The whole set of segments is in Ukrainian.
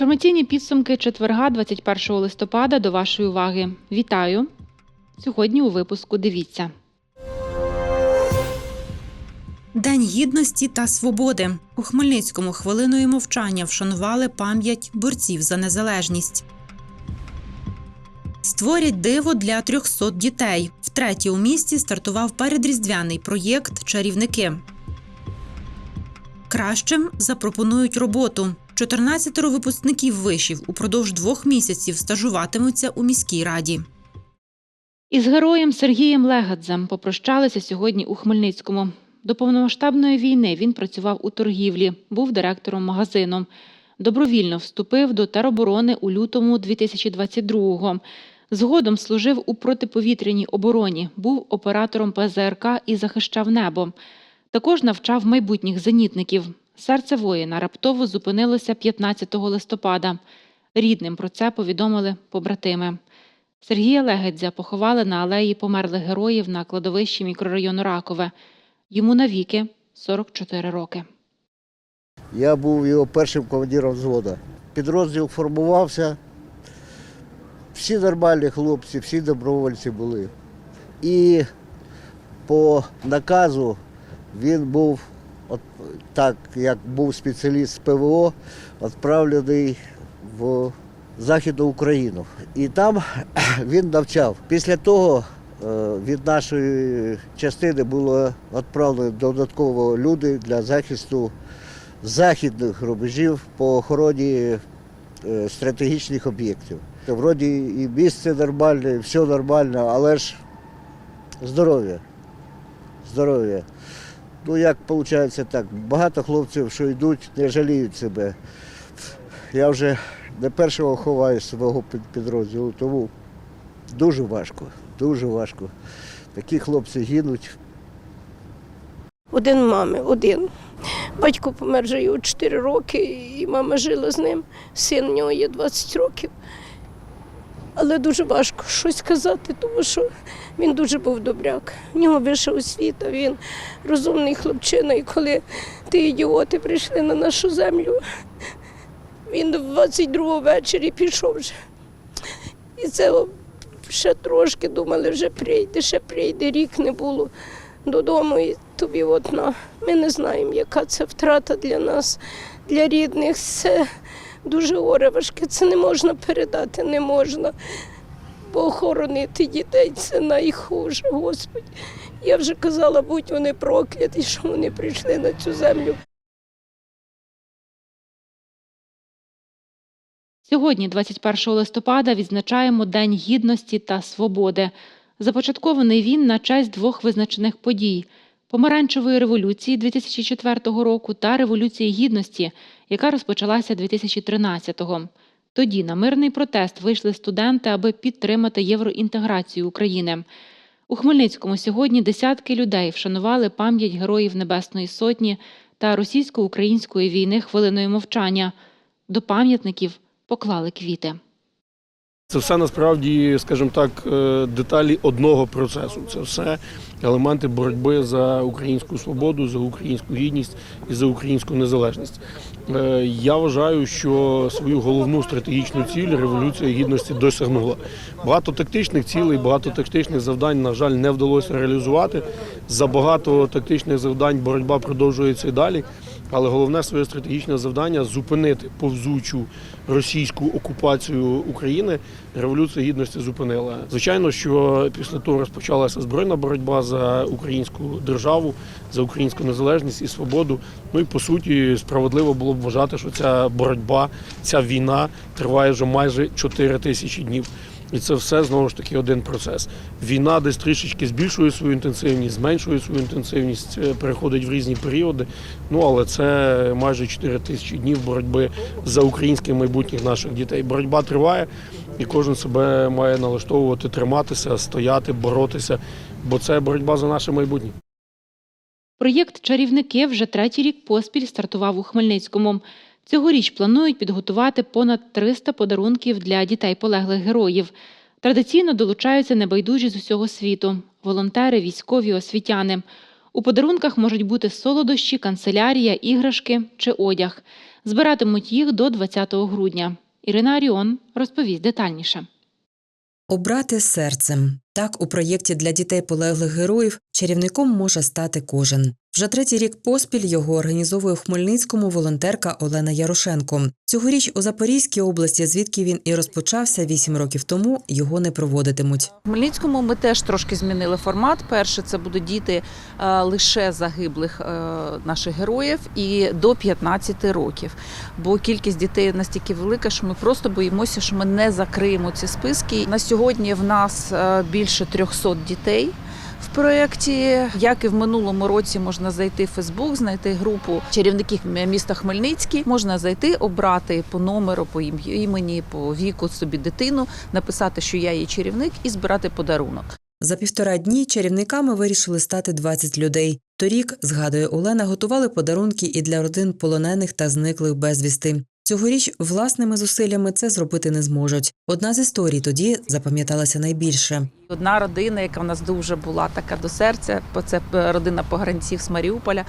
Інформаційні підсумки четверга, 21 листопада, до вашої уваги. Вітаю! Сьогодні у випуску дивіться. День гідності та свободи у Хмельницькому хвилиною мовчання вшанували пам'ять борців за незалежність. Створять диво для 300 дітей. Втретє у місті стартував передріздвяний проєкт Чарівники. Кращим запропонують роботу. 14 випускників вишів упродовж двох місяців стажуватимуться у міській раді. Із героєм Сергієм Легадзем попрощалися сьогодні у Хмельницькому. До повномасштабної війни він працював у торгівлі, був директором магазину. Добровільно вступив до тероборони у лютому 2022-го. Згодом служив у протиповітряній обороні, був оператором ПЗРК і захищав небо. Також навчав майбутніх зенітників. Серце воїна раптово зупинилося 15 листопада. Рідним про це повідомили побратими. Сергія Легедзя поховали на алеї померлих героїв на кладовищі мікрорайону Ракове. Йому навіки 44 роки. Я був його першим командиром взводу. Підрозділ формувався. Всі нормальні хлопці, всі добровольці були. І по наказу він був, от, так як був спеціаліст ПВО, відправлений в Західну Україну. І там він навчав. Після того від нашої частини було відправлено додатково люди для захисту західних рубежів по охороні е, стратегічних об'єктів. Вроді і місце нормальне, і все нормально, але ж здоров'я. Здоров'я. Ну як виходить так, багато хлопців, що йдуть, не жаліють себе. Я вже не першого ховаю свого підрозділу, тому дуже важко, дуже важко. Такі хлопці гинуть. Один мами, один. Батько помер вже йому 4 роки, і мама жила з ним. Син в нього є 20 років. Але дуже важко щось сказати, тому що він дуже був добряк. В нього вища освіта, він розумний хлопчина. І коли ті ідіоти прийшли на нашу землю, він 22 ввечері пішов вже. І це ще трошки думали, вже прийде, ще прийде, рік не було додому і тобі одна. Ми не знаємо, яка це втрата для нас, для рідних. Це дуже горе важке, це не можна передати, не можна. Бо охоронити дітей це найхуже, Господи. Я вже казала, будь вони прокляті, що вони прийшли на цю землю. Сьогодні, 21 листопада, відзначаємо День гідності та свободи. Започаткований він на честь двох визначених подій: помаранчевої революції 2004 року та революції гідності, яка розпочалася 2013-го. Тоді на мирний протест вийшли студенти, аби підтримати євроінтеграцію України. У Хмельницькому сьогодні десятки людей вшанували пам'ять героїв Небесної Сотні та російсько-української війни хвилиною мовчання. До пам'ятників поклали квіти. Це все насправді, скажімо так, е, деталі одного процесу. Це все елементи боротьби за українську свободу, за українську гідність і за українську незалежність. Е, Я вважаю, що свою головну стратегічну ціль революція гідності досягнула. Багато тактичних цілей, багато тактичних завдань, на жаль, не вдалося реалізувати. За багато тактичних завдань боротьба продовжується і далі. Але головне своє стратегічне завдання зупинити повзучу російську окупацію України. Революція гідності зупинила. Звичайно, що після того розпочалася збройна боротьба за українську державу, за українську незалежність і свободу. Ну і по суті, справедливо було б вважати, що ця боротьба, ця війна триває вже майже 4 тисячі днів. І це все знову ж таки один процес. Війна десь трішечки збільшує свою інтенсивність, зменшує свою інтенсивність, е, переходить в різні періоди. Ну але це майже 4 тисячі днів боротьби за українське майбутнє наших дітей. Боротьба триває, і кожен себе має налаштовувати, триматися, стояти, боротися, бо це боротьба за наше майбутнє. Проєкт Чарівники вже третій рік поспіль стартував у Хмельницькому. Цьогоріч планують підготувати понад 300 подарунків для дітей полеглих героїв. Традиційно долучаються небайдужі з усього світу волонтери, військові, освітяни. У подарунках можуть бути солодощі, канцелярія, іграшки чи одяг. Збиратимуть їх до 20 грудня. Ірина Аріон розповість детальніше. Обрати серцем. Так, у проєкті для дітей полеглих героїв чарівником може стати кожен. Вже третій рік поспіль його організовує в Хмельницькому волонтерка Олена Ярошенко. Цьогоріч у Запорізькій області, звідки він і розпочався вісім років тому, його не проводитимуть. В Хмельницькому ми теж трошки змінили формат. Перше, це будуть діти е, лише загиблих е, наших героїв і до 15 років. Бо кількість дітей настільки велика, що ми просто боїмося, що ми не закриємо ці списки. На сьогодні в нас е, більше 300 дітей. В проєкті, як і в минулому році, можна зайти в Фейсбук, знайти групу чарівників міста Хмельницький. Можна зайти, обрати по номеру, по імені, по віку собі дитину, написати, що я її чарівник, і збирати подарунок. За півтора дні чарівниками вирішили стати 20 людей. Торік, згадує Олена, готували подарунки і для родин полонених та зниклих безвісти. Цьогоріч власними зусиллями це зробити не зможуть. Одна з історій тоді запам'яталася найбільше. Одна родина, яка в нас дуже була така до серця, це родина погранців з Маріуполя.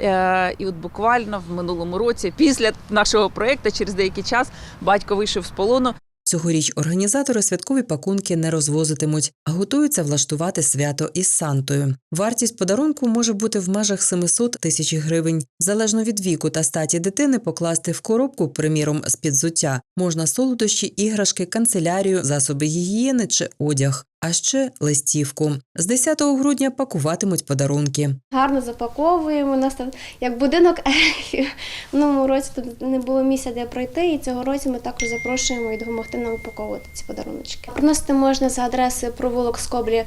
Е, І от буквально в минулому році, після нашого проєкту, через деякий час, батько вийшов з полону. Цьогоріч організатори святкові пакунки не розвозитимуть, а готуються влаштувати свято із Сантою. Вартість подарунку може бути в межах 700 тисяч гривень. Залежно від віку та статі дитини, покласти в коробку, приміром, з під взуття, можна солодощі, іграшки, канцелярію, засоби гігієни чи одяг, а ще листівку. З 10 грудня пакуватимуть подарунки. гарно запаковуємо. У нас там як будинок ельфів. В минулому році тут не було місця, де пройти, і цього році ми також запрошуємо і допомогти нам упаковувати ці подаруночки. Приносити можна за адреси провулок Скоблі е,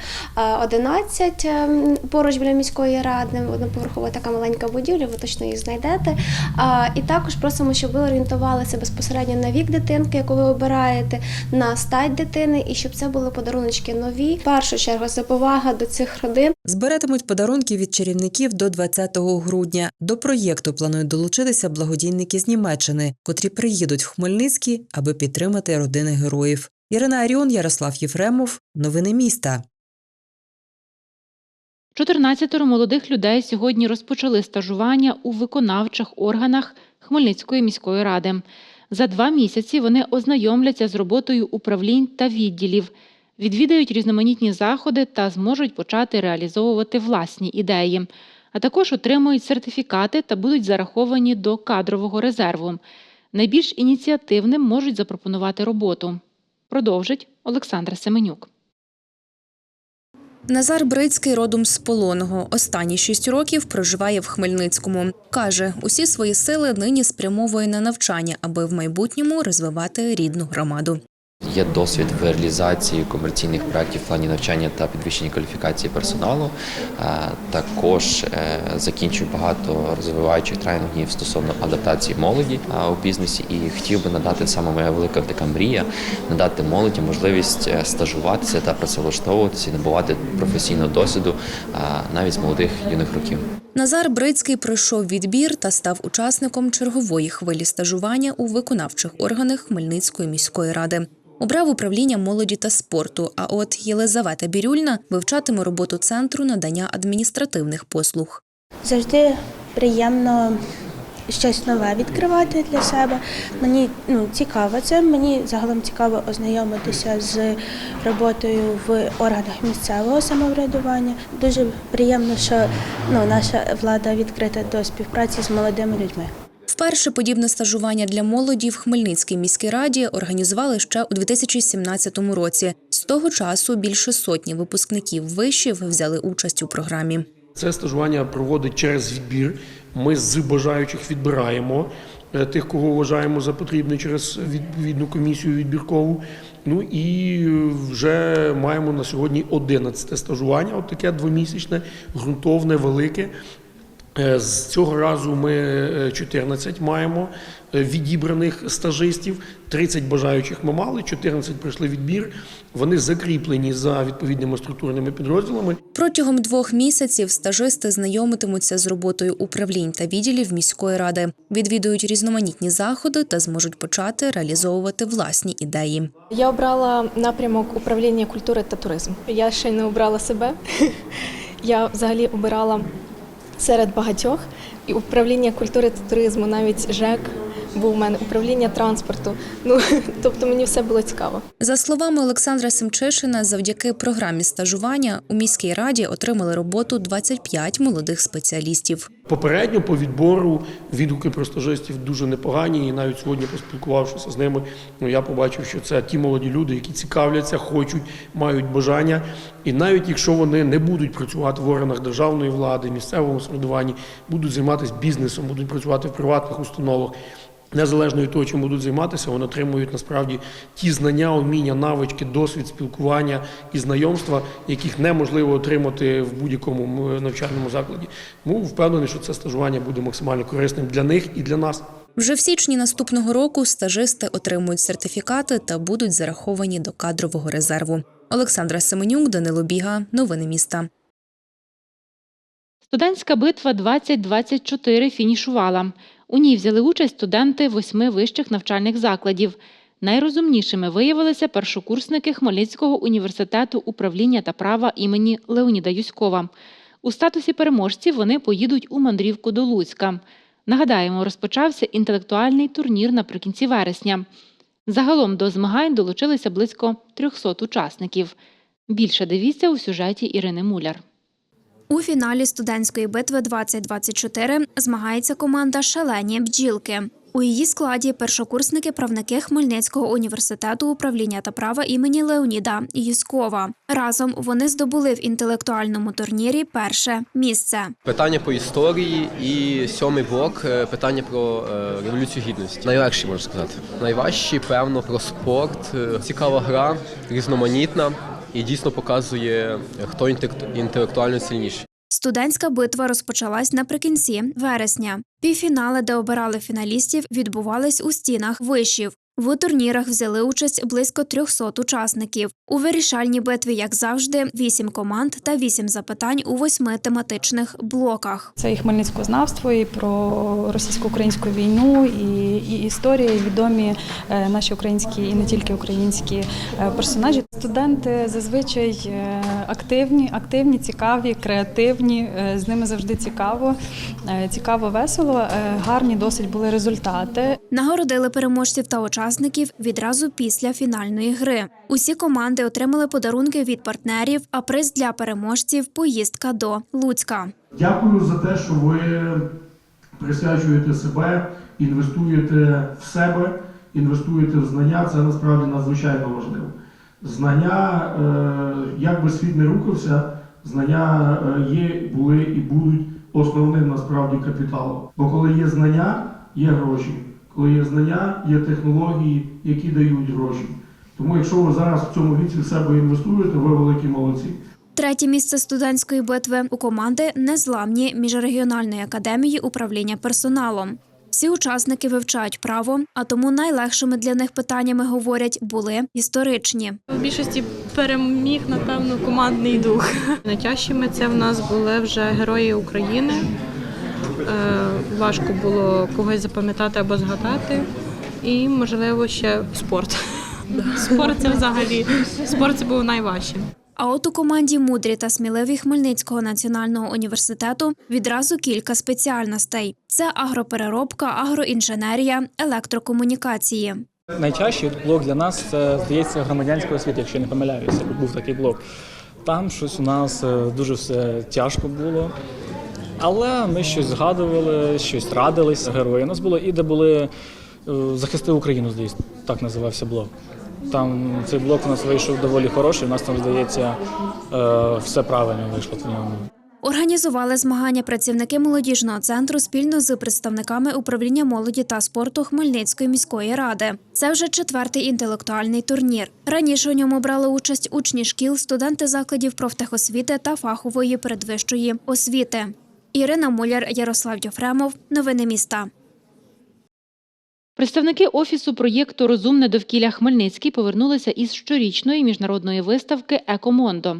11, е, поруч біля міської ради, одноповерхова така маленька будівля, ви точно їх знайдете. І також просимо, щоб ви орієнтувалися безпосередньо на вік дитинки, яку ви обираєте, на стать дитини, і щоб це були подаруночки нові. В першу чергу це повага до цих родин. Збиратимуть подарунки від чарівників до 20 грудня. До проєкту планують долучитися благодійники з Німеччини, котрі приїдуть в Хмельницький, аби підтримати родини героїв. Ірина Аріон, Ярослав Єфремов. Новини міста. 14 молодих людей сьогодні розпочали стажування у виконавчих органах Хмельницької міської ради. За два місяці вони ознайомляться з роботою управлінь та відділів, відвідають різноманітні заходи та зможуть почати реалізовувати власні ідеї. А також отримують сертифікати та будуть зараховані до кадрового резерву. Найбільш ініціативним можуть запропонувати роботу. Продовжить Олександра Семенюк. Назар Брицький родом з Полонного. Останні шість років проживає в Хмельницькому. Каже, усі свої сили нині спрямовує на навчання, аби в майбутньому розвивати рідну громаду. Є досвід в реалізації комерційних проєктів в плані навчання та підвищення кваліфікації персоналу. Також е, закінчую багато розвиваючих тренінгів стосовно адаптації молоді у бізнесі і хотів би надати саме моя велика така мрія надати молоді можливість е, стажуватися та працевлаштовуватися набувати професійного досвіду навіть з молодих юних років. Назар Брицький пройшов відбір та став учасником чергової хвилі стажування у виконавчих органах Хмельницької міської ради. Обрав управління молоді та спорту. А от Єлизавета Бірюльна вивчатиме роботу центру надання адміністративних послуг. Завжди приємно щось нове відкривати для себе. Мені ну, цікаво це. Мені загалом цікаво ознайомитися з роботою в органах місцевого самоврядування. Дуже приємно, що ну, наша влада відкрита до співпраці з молодими людьми. Вперше подібне стажування для молоді в Хмельницькій міській раді організували ще у 2017 році. З того часу більше сотні випускників вишів взяли участь у програмі. Це стажування проводить через відбір. Ми з бажаючих відбираємо е, тих, кого вважаємо за потрібне через відповідну комісію відбіркову. Ну і е, вже маємо на сьогодні 11 стажування, от таке двомісячне, ґрунтовне, велике. Е, З цього разу ми е, 14 маємо е, відібраних стажистів. 30 бажаючих ми мали, 14 пройшли відбір. Вони закріплені за відповідними структурними підрозділами. Протягом двох місяців стажисти знайомитимуться з роботою управлінь та відділів міської ради, відвідують різноманітні заходи та зможуть почати реалізовувати власні ідеї. Я обрала напрямок управління культури та туризму. Я ще не обрала себе. Я взагалі обирала серед багатьох. І управління культури та туризму, навіть ЖЕК був у мене, управління транспорту. Ну тобто мені все було цікаво. За словами Олександра Семчишина, завдяки програмі стажування у міській раді отримали роботу 25 молодих спеціалістів. Попередньо по відбору відгуки про стажистів дуже непогані, і навіть сьогодні, поспілкувавшися з ними, ну я побачив, що це ті молоді люди, які цікавляться, хочуть, мають бажання. І навіть якщо вони не будуть працювати в органах державної влади, місцевому самоврядуванні, будуть займатися бізнесом, будуть працювати в приватних установах. Незалежно від того, чим будуть займатися, вони отримують насправді ті знання, уміння, навички, досвід спілкування і знайомства, яких неможливо отримати в будь-якому навчальному закладі. Тому впевнений, що це стажування буде максимально корисним для них і для нас. Вже в січні наступного року стажисти отримують сертифікати та будуть зараховані до кадрового резерву. Олександра Семенюк, Данило Біга, новини міста. Студентська битва 2024 фінішувала. У ній взяли участь студенти восьми вищих навчальних закладів. Найрозумнішими виявилися першокурсники Хмельницького університету управління та права імені Леоніда Юськова. У статусі переможців вони поїдуть у мандрівку до Луцька. Нагадаємо, розпочався інтелектуальний турнір наприкінці вересня. Загалом до змагань долучилися близько 300 учасників. Більше дивіться у сюжеті Ірини Муляр. У фіналі студентської битви 2024 змагається команда Шалені бджілки. У її складі першокурсники правники Хмельницького університету управління та права імені Леоніда Юскова. Разом вони здобули в інтелектуальному турнірі перше місце. Питання по історії і сьомий блок е, питання про е, революцію гідності. Найлегші можна сказати. Найважчі, певно, про спорт. Е, Цікава гра, різноманітна і дійсно показує, хто інтелект- інтелектуально сильніший. Студентська битва розпочалась наприкінці вересня. Півфінали, де обирали фіналістів, відбувались у стінах вишів. В турнірах взяли участь близько 300 учасників. У вирішальній битві, як завжди, вісім команд та вісім запитань у восьми тематичних блоках. Це і хмельницькознавство, і про російсько-українську війну, і, і історія, і відомі е, наші українські і не тільки українські е, персонажі. Студенти зазвичай е, активні, активні, цікаві, креативні. З ними завжди цікаво, цікаво, весело. Гарні досить були результати. Нагородили переможців та учасників відразу після фінальної гри. Усі команди отримали подарунки від партнерів, а приз для переможців поїздка до Луцька. Дякую за те, що ви присвячуєте себе, інвестуєте в себе, інвестуєте в знання. Це насправді надзвичайно важливо. Знання, е, як би світ не рухався, знання е, є, були і будуть основним насправді капіталом. Бо коли є знання, є гроші. Коли є знання, є технології, які дають гроші. Тому, якщо ви зараз в цьому віці в себе інвестуєте, ви великі молодці. Третє місце студентської битви у команди Незламні міжрегіональної академії управління персоналом. Всі учасники вивчають право, а тому найлегшими для них питаннями говорять були історичні. У більшості переміг, напевно, командний дух. Найтяжчими це в нас були вже герої України. Е, важко було когось запам'ятати або згадати. І, можливо, ще спорт. Спорт це взагалі спорт це був найважчим. А от у команді мудрі та сміливі Хмельницького національного університету відразу кілька спеціальностей: це агропереробка, агроінженерія, електрокомунікації. Найчастіший блок для нас це здається громадянська освіта, якщо я не помиляюся, був такий блок. Там щось у нас е, дуже все тяжко було. Але ми щось згадували, щось радились герої. У нас було і де були е, захисти Україну, здається, так називався блок. Там цей блок у нас вийшов доволі хороший. У нас там, здається, е, все правильно вийшло в ньому. Організували змагання працівники молодіжного центру спільно з представниками управління молоді та спорту Хмельницької міської ради. Це вже четвертий інтелектуальний турнір. Раніше у ньому брали участь учні шкіл, студенти закладів профтехосвіти та фахової передвищої освіти. Ірина Муляр, Ярослав Дьофремов. Новини міста. Представники офісу проєкту Розумне довкілля Хмельницький повернулися із щорічної міжнародної виставки Екомондо.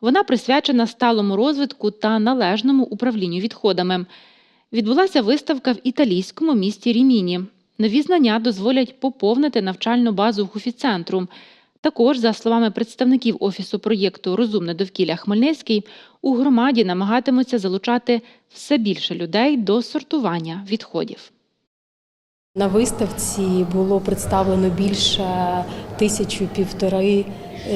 Вона присвячена сталому розвитку та належному управлінню відходами. Відбулася виставка в італійському місті Ріміні. Нові знання дозволять поповнити навчальну базу Хуфіцентру. Також, за словами представників офісу проєкту Розумне довкілля Хмельницький, у громаді намагатимуться залучати все більше людей до сортування відходів. На виставці було представлено більше тисячу півтори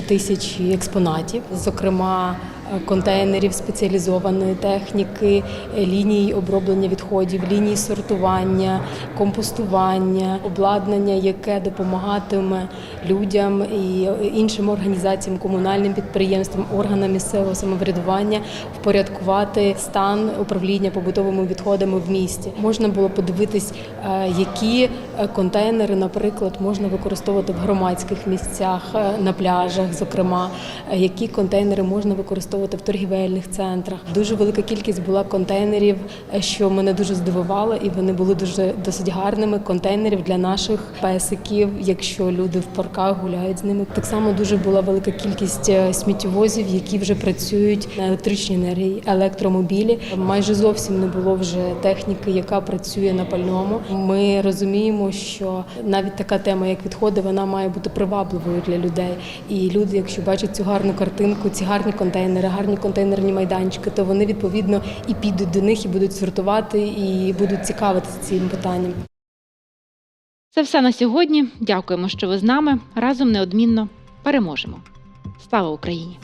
тисячі експонатів, зокрема контейнерів спеціалізованої техніки, ліній оброблення відходів, ліній сортування, компостування, обладнання, яке допомагатиме людям і іншим організаціям, комунальним підприємствам, органам місцевого самоврядування впорядкувати стан управління побутовими відходами в місті. Можна було подивитись, е, які е, контейнери, наприклад, можна використовувати в громадських місцях, е, на пляжах, зокрема, які контейнери можна використовувати в торгівельних центрах. Дуже велика кількість була контейнерів, е, що мене дуже здивувало, і вони були дуже досить гарними. Контейнерів для наших песиків, якщо люди в парках гуляють з ними. Так само дуже була велика кількість е, сміттєвозів, які вже працюють на електричній енергії, електромобілі. Майже зовсім не було вже техніки, яка працює на пальному. Ми розуміємо, що навіть така тема, як відходи, вона має бути привабливою для людей. І люди, якщо бачать цю гарну картинку, ці гарні контейнери, гарні контейнерні майданчики, то вони відповідно і підуть до них, і будуть сортувати, і будуть цікавитися цим питанням. Це все на сьогодні. Дякуємо, що ви з нами. Разом неодмінно переможемо. Слава Україні!